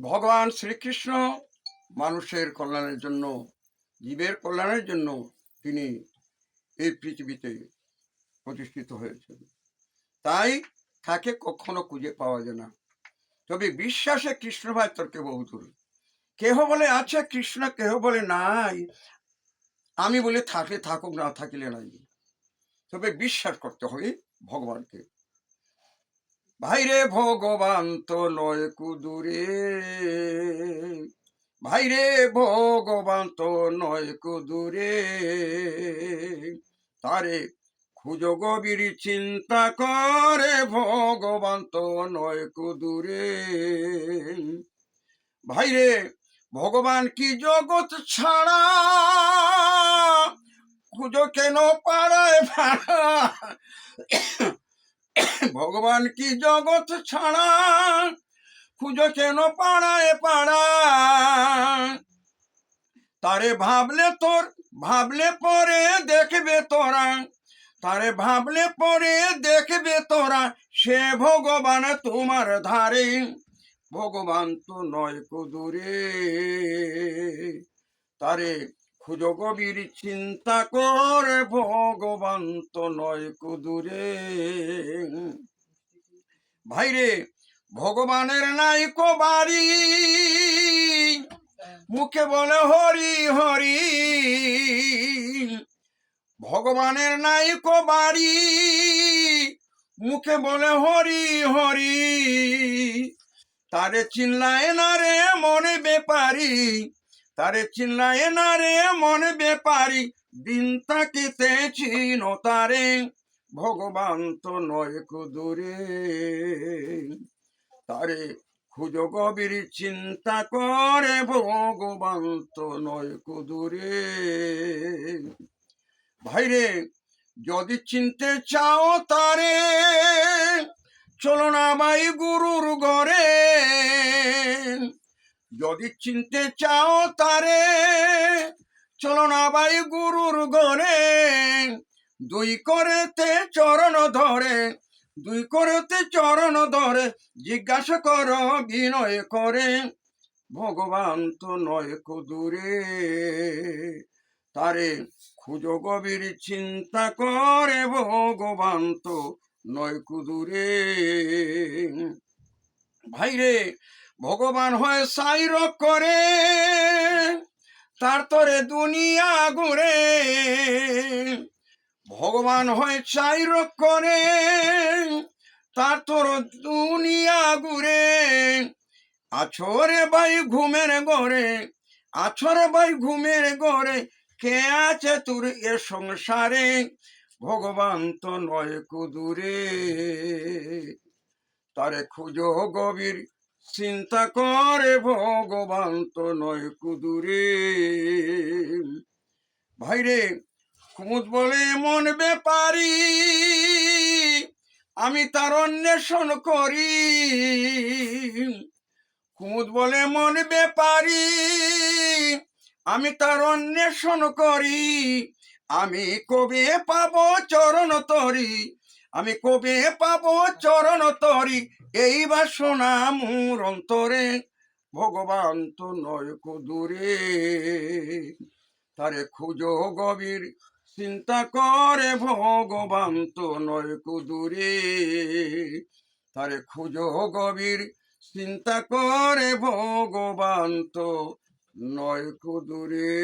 ভগবান শ্রীকৃষ্ণ মানুষের কল্যাণের জন্য, জীবের কল্যাণের জন্য তিনি এই পৃথিবীতে প্রতিষ্ঠিত হয়েছেন। তাই তাকে কখনো খুঁজে পাওয়া যায় না। তবে বিশ্বাসে কৃষ্ণ ভাই তর্কে বহুদূর। কেহ বলে আছে কৃষ্ণ, কেহ বলে, নাই। আমি বলে, থাকে, থাকুক, না থাকিলে নাই। তবে বিশ্বাস করতে হবে ভগবানকে। ভাইরে ভগবান তো নয় কুদুরে। ভাইরে ভগবান তো নয় কুদুরে। তারে খুঁজো গভীর চিন্তা করে, ভগবান তো নয় কুদুরে। ভাইরে ভগবান কি জগৎ ছাড়া? খুঁজো কেন পাড়ায় ভাড়া? ভগবান কি জগৎ ছাড়া খুঁজো কেন পাড়ায় পাড়া তারে ভাবলে তোর, ভাবলে পরে দেখবে তোরা। তারে ভাবলে পরে দেখবে তোরা, সে ভগবান তোমার ধারে। ভগবান তো নয় কুদুরে। তারে খুঁজো গভীর চিন্তা করে ভগবান তো নয় কুদুরে। ভাইরে, ভগবানের নাই বাড়ি। মুখে বলে হরি হরি। ভগবানের নাই বাড়ি। মুখে বলে হরি হরি। তারে চিল্লায় না রে মনে বেপারি। তারে চিল্লায় না রে মনে বেপারি, দিন তাকিতে চিন তারে। ভগবান তো নয় কুদুরে তারে খুঁজো গভীর চিন্তা করে, ভগবান তো নয় কুদুরে ভাইরে, যদি চিনতে চাও তারে, চলো না ভাই গুরুর ঘরে। যদি চিনতে চাও তারে, চলো না ভাই গুরুর ঘরে দুই করেতে চরণ ধরে, দুই করেতে চরণ ধরে, জিজ্ঞাসা কর বিনয় করে। ভগবান তো নয় কুদুরে তারে খুঁজো গভীর চিন্তা করে, ভগবান তো নয় কুদুরে ভাইরে ভগবান হয় সাইর করে, তার তরে দুনিয়া ঘুরে। ভগবান হয় চাইর করে, তার তোর দুনিয়া ঘুরে। আছরে ভাই ঘুমের ঘরে আছরে ভাই ঘুমের ঘরে, কে আছে তোর এ সংসারে? ভগবান তো নয় কুদুরে। তারে খুঁজো গভীর চিন্তা করে ভগবান তো নয় কুদুরে। ভাইরে, কুমুদ বলে, মন বেপারি আমি তার অন্বেষণ করি। কুমুদ বলে, মন বেপারি আমি তার অন্বেষণ করি। আমি কবে পাবো চরণ তরি? আমি কবে পাবো চরণ তরি এই বাসনা মোর অন্তরে। ভগবান তো নয় কুদুরে তারে খুঁজো গভীর, চিন্তা করে ভগবান তো নয় কুদুরে তারে খুঁজো গভীর, চিন্তা করে ভগবান তো নয় কুদুরে